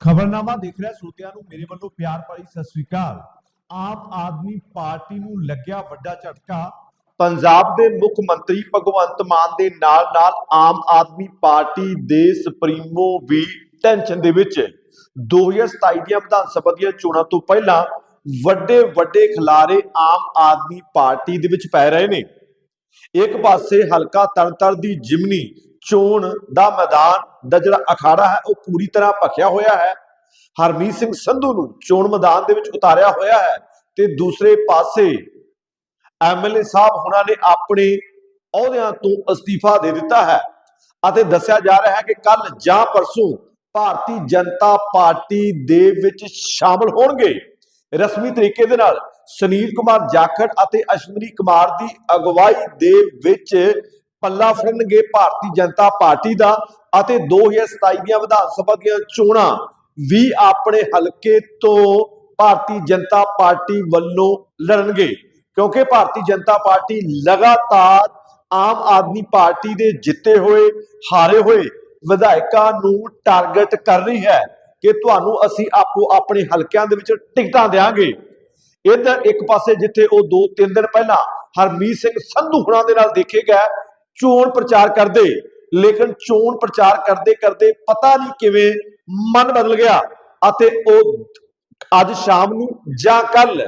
ਖਬਰਨਾਮਾ ਦੇਖ ਰਿਹਾ ਸਰੋਤਿਆਂ ਨੂੰ ਮੇਰੇ ਵੱਲੋਂ ਪਿਆਰ ਭਰੀ ਸਤਿ ਸ੍ਰੀ ਅਕਾਲ। ਆਮ ਆਦਮੀ ਪਾਰਟੀ ਨੂੰ ਲੱਗਿਆ ਵੱਡਾ ਝਟਕਾ। ਪੰਜਾਬ ਦੇ ਮੁੱਖ ਮੰਤਰੀ ਭਗਵੰਤ ਮਾਨ ਦੇ ਨਾਲ-ਨਾਲ ਆਮ ਆਦਮੀ ਪਾਰਟੀ ਦੇ ਸੁਪਰੀਮੋ ਵੀ ਟੈਨਸ਼ਨ ਦੇ ਵਿੱਚ। 2027 ਦੀਆਂ ਵਿਧਾਨ ਸਭਾ ਦੀਆਂ ਚੋਣਾਂ ਤੋਂ ਪਹਿਲਾਂ ਵੱਡੇ ਵੱਡੇ ਖਿਲਾਰੇ ਆਮ ਆਦਮੀ ਪਾਰਟੀ ਦੇ ਵਿੱਚ ਪੈ ਰਹੇ ਨੇ। ਇੱਕ ਪਾਸੇ ਹਲਕਾ ਤਰਨਤਾਰਨ ਦੀ ਜਿਮਨੀ ਚੋਣ ਦਾ ਮੈਦਾਨ ਦਾ ਜਿਹੜਾ ਅਖਾੜਾ ਹੈ, ਉਹ ਪੂਰੀ ਤਰ੍ਹਾਂ ਭਖਿਆ ਹੋਇਆ ਹੈ। ਹਰਮੀਤ ਸਿੰਘ ਸੰਧੂ ਨੂੰ ਚੋਣ ਮੈਦਾਨ ਦੇ ਵਿੱਚ ਉਤਾਰਿਆ ਹੋਇਆ ਹੈ ਤੇ ਦੂਸਰੇ ਪਾਸੇ ਐਮਐਲਏ ਸਾਹਿਬ ਉਹਨਾਂ ਨੇ ਆਪਣੇ ਅਹੁਦਿਆਂ ਤੋਂ ਅਸਤੀਫਾ ਦੇ ਦਿੱਤਾ ਹੈ ਅਤੇ ਦੱਸਿਆ ਜਾ ਰਿਹਾ ਹੈ ਕਿ ਕੱਲ ਜਾਂ ਪਰਸੋਂ ਭਾਰਤੀ ਜਨਤਾ ਪਾਰਟੀ ਦੇ ਵਿੱਚ ਸ਼ਾਮਲ ਹੋਣਗੇ। ਰਸਮੀ ਤਰੀਕੇ ਦੇ ਨਾਲ ਸੁਨੀਲ ਕੁਮਾਰ ਜਾਖੜ ਅਤੇ ਅਸ਼ਵਨੀ ਕੁਮਾਰ ਦੀ ਅਗਵਾਈ ਦੇ ਵਿੱਚ ਪੱਲਾ ਫੜਨਗੇ ਭਾਰਤੀ ਜਨਤਾ ਪਾਰਟੀ ਦਾ ਅਤੇ 2027 ਦੀਆਂ ਵਿਧਾਨ ਸਭਾ ਦੀਆਂ ਚੋਣਾਂ ਵੀ ਆਪਣੇ ਹਲਕੇ ਤੋਂ ਭਾਰਤੀ ਜਨਤਾ ਪਾਰਟੀ ਵੱਲੋਂ ਲੜਨਗੇ। ਕਿਉਂਕਿ ਭਾਰਤੀ ਜਨਤਾ ਪਾਰਟੀ ਲਗਾਤਾਰ ਆਮ ਆਦਮੀ ਪਾਰਟੀ ਦੇ ਜਿੱਤੇ ਹੋਏ, ਹਾਰੇ ਹੋਏ ਵਿਧਾਇਕਾਂ ਨੂੰ ਟਾਰਗੇਟ ਕਰ ਰਹੀ ਹੈ ਕਿ ਤੁਹਾਨੂੰ ਅਸੀਂ ਆਪੋ ਆਪਣੇ ਹਲਕਿਆਂ ਦੇ ਵਿੱਚ ਟਿਕਟਾਂ ਦੇਵਾਂਗੇ ਇਧਰ ਇੱਕ ਪਾਸੇ ਜਿੱਥੇ ਉਹ 2-3 ਦਿਨ ਪਹਿਲਾਂ ਹਰਮੀਤ ਸਿੰਘ ਸੰਧੂ ਹੁਣਾਂ ਦੇ ਨਾਲ ਦੇਖੇ ਗਏ ਚੋਣ ਪ੍ਰਚਾਰ ਕਰਦੇ ਲੇਕਿਨ ਚੋਣ ਪ੍ਰਚਾਰ ਕਰਦੇ ਕਰਦੇ ਪਤਾ ਨਹੀਂ ਕਿਵੇਂ ਮਨ ਬਦਲ ਗਿਆ ਅਤੇ ਉਹ ਅੱਜ ਸ਼ਾਮ ਨੂੰ ਜਾਂ ਕੱਲ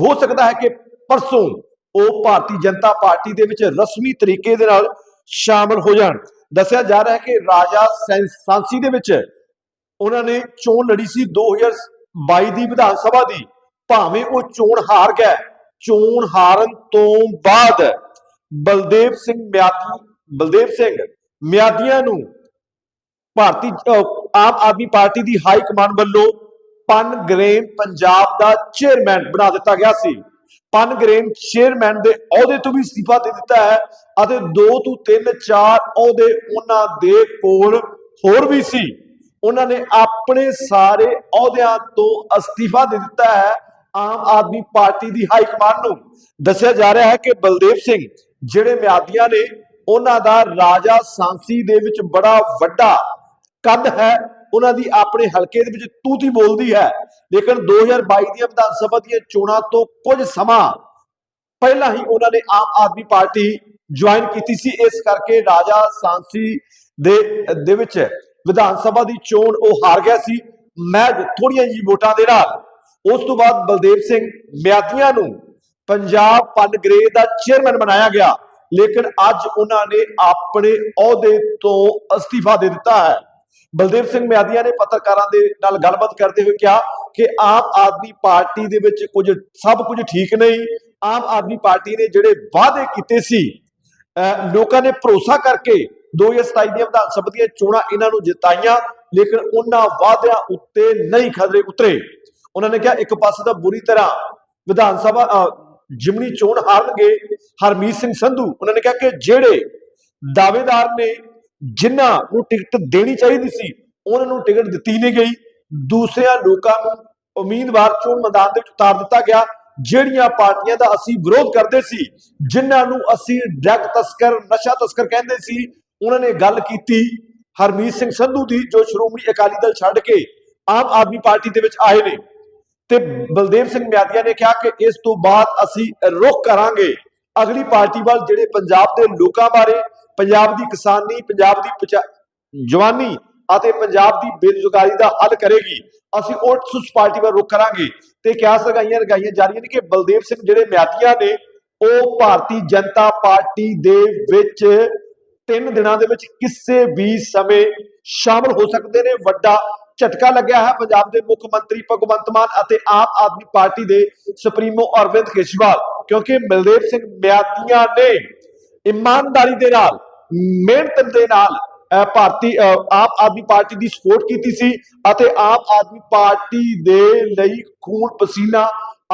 ਹੋ ਸਕਦਾ ਹੈ ਕਿ ਪਰਸੋਂ ਉਹ ਭਾਰਤੀ ਜਨਤਾ ਪਾਰਟੀ ਦੇ ਵਿੱਚ ਰਸਮੀ ਤਰੀਕੇ ਦੇ ਨਾਲ ਸ਼ਾਮਲ ਹੋ ਜਾਣ। ਦੱਸਿਆ ਜਾ ਰਿਹਾ ਹੈ ਕਿ ਰਾਜਾ ਸੈਂ- ਸਾਂਸੀ ਦੇ ਵਿੱਚ ਉਹਨਾਂ ਨੇ ਚੋਣ ਲੜੀ ਸੀ 2022 ਦੀ ਵਿਧਾਨ ਸਭਾ ਦੀ। ਭਾਵੇਂ ਉਹ ਚੋਣ ਹਾਰ ਗਿਆ ਚੋਣ ਹਾਰਨ ਤੋਂ ਬਾਅਦ ਬਲਦੇਵ ਸਿੰਘ ਮਿਆਦੀ, ਬਲਦੇਵ ਸਿੰਘ, ਮਿਆਦੀਆਂ ਨੂੰ ਭਾਰਤੀ ਆਮ ਆਦਮੀ ਪਾਰਟੀ ਦੀ ਹਾਈ ਕਮਾਂਡ ਵੱਲੋਂ ਪਨਗ੍ਰੇਨ ਪੰਜਾਬ ਦਾ ਚੇਅਰਮੈਨ ਬਣਾ ਦਿੱਤਾ ਗਿਆ ਸੀ। ਪਨਗ੍ਰੇਨ ਚੇਅਰਮੈਨ ਦੇ ਅਹੁਦੇ ਤੋਂ ਵੀ ਅਸਤੀਫਾ ਦੇ ਦਿੱਤਾ ਹੈ ਅਤੇ 2 ਤੋਂ 3 4 ਅਹੁਦੇ ਉਹਨਾਂ ਦੇ ਕੋਲ ਹੋਰ ਵੀ ਸੀ। ਉਹਨਾਂ ਨੇ ਆਪਣੇ ਸਾਰੇ ਅਹੁਦਿਆਂ ਤੋਂ ਅਸਤੀਫਾ ਦੇ ਦਿੱਤਾ ਹੈ ਆਮ ਆਦਮੀ ਪਾਰਟੀ ਦੀ ਹਾਈ ਕਮਾਂਡ ਨੂੰ। ਦੱਸਿਆ ਜਾ ਰਿਹਾ ਹੈ ਕਿ ਬਲਦੇਵ ਸਿੰਘ ਜਿਹੜੇ ਮਿਆਦੀਆਂ ਨੇ, ਉਹਨਾਂ ਦਾ ਰਾਜਾ ਸਾਂਸੀ ਦੇ ਵਿੱਚ ਬੜਾ ਵੱਡਾ ਕੱਦ ਹੈ। ਉਹਨਾਂ ਦੀ ਆਪਣੇ ਹਲਕੇ ਦੇ ਵਿੱਚ ਤੂਤੀ ਬੋਲਦੀ ਹੈ। ਲੇਕਿਨ 2022 ਦੀਆਂ ਵਿਧਾਨ ਸਭਾ ਦੀਆਂ ਚੋਣਾਂ ਤੋਂ ਕੁਝ ਸਮਾਂ ਪਹਿਲਾਂ ਹੀ ਉਹਨਾਂ ਨੇ ਆਮ ਆਦਮੀ ਪਾਰਟੀ ਜੁਆਇਨ ਕੀਤੀ ਸੀ। ਇਸ ਕਰਕੇ ਰਾਜਾ ਸਾਂਸੀ ਦੇ ਦੇ ਵਿੱਚ ਵਿਧਾਨ ਸਭਾ ਦੀ ਚੋਣ ਉਹ ਹਾਰ ਗਿਆ ਸੀ। ਮੈਂ ਥੋੜੀਆਂ ਜੀ ਵੋਟਾਂ ਦੇ ਨਾਲ ਉਸ ਤੋਂ ਬਾਅਦ ਬਲਦੇਵ ਸਿੰਘ ਮਿਆਦੀਆਂ ਨੂੰ ਪੰਜਾਬ ਪਨਗਰੇ ਦਾ ਚੇਅਰਮੈਨ ਬਣਾਇਆ ਗਿਆ। ਲੇਕਿਨ ਅੱਜ ਉਹਨਾਂ ਨੇ ਆਪਣੇ ਅਹੁਦੇ ਤੋਂ ਅਸਤੀਫਾ ਦੇ ਦਿੱਤਾ ਹੈ। ਬਲਦੇਵ ਸਿੰਘ ਮਿਆਦੀਆਂ ਨੇ ਪੱਤਰਕਾਰਾਂ ਦੇ ਨਾਲ ਗੱਲਬਾਤ ਕਰਦੇ ਹੋਏ ਕਿਹਾ ਕਿ ਆਮ ਆਦਮੀ ਪਾਰਟੀ ਦੇ ਵਿੱਚ ਕੁਝ ਸਭ ਕੁਝ ਠੀਕ ਨਹੀਂ। ਆਮ ਆਦਮੀ ਪਾਰਟੀ ਨੇ ਜਿਹੜੇ ਵਾਅਦੇ ਕੀਤੇ ਸੀ ਅਹ ਲੋਕਾਂ ਨੇ ਭਰੋਸਾ ਕਰਕੇ 2027 ਦੀਆਂ ਵਿਧਾਨ ਸਭਾ ਦੀਆਂ ਚੋਣਾਂ ਇਹਨਾਂ ਨੂੰ ਜਿਤਾਈਆਂ, ਲੇਕਿਨ ਉਹਨਾਂ ਵਾਅਦਿਆਂ ਉੱਤੇ ਨਹੀਂ ਖਦਰੇ ਉਤਰੇ। ਉਹਨਾਂ ਨੇ ਕਿਹਾ ਇੱਕ ਪਾਸੇ ਤਾਂ ਬੁਰੀ ਤਰ੍ਹਾਂ ਵਿਧਾਨ ਸਭਾ ਅਹ, ਜਿਮਨੀ ਚੋਣ ਹਾਰਨਗੇ ਹਰਮੀਤ ਸਿੰਘ ਸੰਧੂ ਉਹਨਾਂ ਨੇ ਕਿਹਾ ਕਿ ਜਿਹੜੇ ਦਾਅਵੇਦਾਰ ਨੇ ਜਿਨ੍ਹਾਂ ਨੂੰ ਟਿਕਟ ਦੇਣੀ ਚਾਹੀਦੀ ਸੀ ਉਹਨਾਂ ਨੂੰ ਟਿਕਟ ਦਿੱਤੀ ਨਹੀਂ ਗਈ। ਦੂਸਰਿਆਂ ਲੋਕਾਂ ਨੂੰ ਉਮੀਦਵਾਰ ਚੋਣ ਮੈਦਾਨ ਦੇ ਵਿੱਚ ਉਤਾਰ ਦਿੱਤਾ ਗਿਆ ਜਿਹੜੀਆਂ ਪਾਰਟੀਆਂ ਦਾ ਅਸੀਂ ਵਿਰੋਧ ਕਰਦੇ ਸੀ ਜਿਨ੍ਹਾਂ ਨੂੰ ਅਸੀਂ ਡਰੱਗ ਤਸਕਰ ਨਸ਼ਾ ਤਸਕਰ ਕਹਿੰਦੇ ਸੀ ਉਹਨਾਂ ਨੇ ਗੱਲ ਕੀਤੀ ਹਰਮੀਤ ਸਿੰਘ ਸੰਧੂ ਦੀ ਜੋ ਸ਼੍ਰੋਮਣੀ ਅਕਾਲੀ ਦਲ ਛੱਡ ਕੇ ਆਮ ਆਦਮੀ ਪਾਰਟੀ ਦੇ ਵਿੱਚ ਆਏ ਨੇ। ਤੇ ਬਲਦੇਵ ਸਿੰਘ ਮਿਆਦੀਆਂ ਨੇ ਕਿਹਾ ਕਿ ਇਸ ਤੋਂ ਬਾਅਦ ਅਸੀਂ ਰੁਖ ਕਰਾਂਗੇ। ਅਗਲੀ ਪਾਰਟੀ ਵੱਲ ਜਿਹੜੇ ਪੰਜਾਬ ਦੇ ਲੋਕਾਂ ਬਾਰੇ, ਪੰਜਾਬ ਦੀ ਕਿਸਾਨੀ, ਪੰਜਾਬ ਦੀ ਜਵਾਨੀ ਅਤੇ ਪੰਜਾਬ ਦੀ ਬੇਰੁਜ਼ਗਾਰੀ ਦਾ ਹੱਲ ਕਰੇਗੀ। ਅਸੀਂ ਉਸ ਪਾਰਟੀ ਵੱਲ ਰੁਖ ਕਰਾਂਗੇ ਤੇ ਕਿਹਾ ਲਗਾਈਆਂ ਲਗਾਈਆਂ ਜਾ ਰਹੀਆਂ ਨੇ ਕਿ ਬਲਦੇਵ ਸਿੰਘ ਜਿਹੜੇ ਮਿਆਦੀਆਂ ਨੇ, ਉਹ ਭਾਰਤੀ ਜਨਤਾ ਪਾਰਟੀ ਦੇ ਵਿੱਚ ਤਿੰਨ ਦਿਨਾਂ ਦੇ ਵਿੱਚ ਕਿਸੇ ਵੀ ਸਮੇਂ ਸ਼ਾਮਲ ਹੋ ਸਕਦੇ ਨੇ। ਵੱਡਾ ਝਟਕਾ ਲੱਗਿਆ ਹੈ। ਪੰਜਾਬ ਦੇ ਮੁੱਖ ਮੰਤਰੀ ਭਗਵੰਤ ਮਾਨ ਅਤੇ ਆਮ ਆਦਮੀ ਪਾਰਟੀ ਦੇ ਸੁਪਰੀਮੋ ਅਰਵਿੰਦ ਕੇਜਰੀਵਾਲ ਕਿਉਂਕਿ ਮਲਦੇਵ ਸਿੰਘ ਮਿਆਦੀਆਂ ਨੇ ਇਮਾਨਦਾਰੀ ਦੇ ਨਾਲ ਮਿਹਨਤ ਦੇ ਨਾਲ ਭਾਰਤੀ ਅਹ, ਆਦਮੀ ਪਾਰਟੀ ਦੀ ਸਪੋਰਟ ਕੀਤੀ ਸੀ ਅਤੇ ਆਮ ਆਦਮੀ ਪਾਰਟੀ ਦੇ ਲਈ ਖੂਨ ਪਸੀਨਾ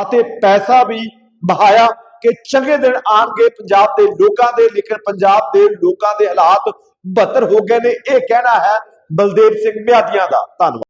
ਅਤੇ ਪੈਸਾ ਵੀ ਬਹਾਇਆ ਕਿ ਚੰਗੇ ਦਿਨ ਆਣਗੇ ਪੰਜਾਬ ਦੇ ਲੋਕਾਂ ਦੇ ਲੇਕਿਨ ਪੰਜਾਬ ਦੇ ਲੋਕਾਂ ਦੇ ਹਾਲਾਤ ਬਦਤਰ ਹੋ ਗਏ ਨੇ। ਇਹ ਕਹਿਣਾ ਹੈ ਬਲਦੇਵ ਸਿੰਘ ਮਿਆਦੀਆਂ ਦਾ ਧੰਨਵਾਦ।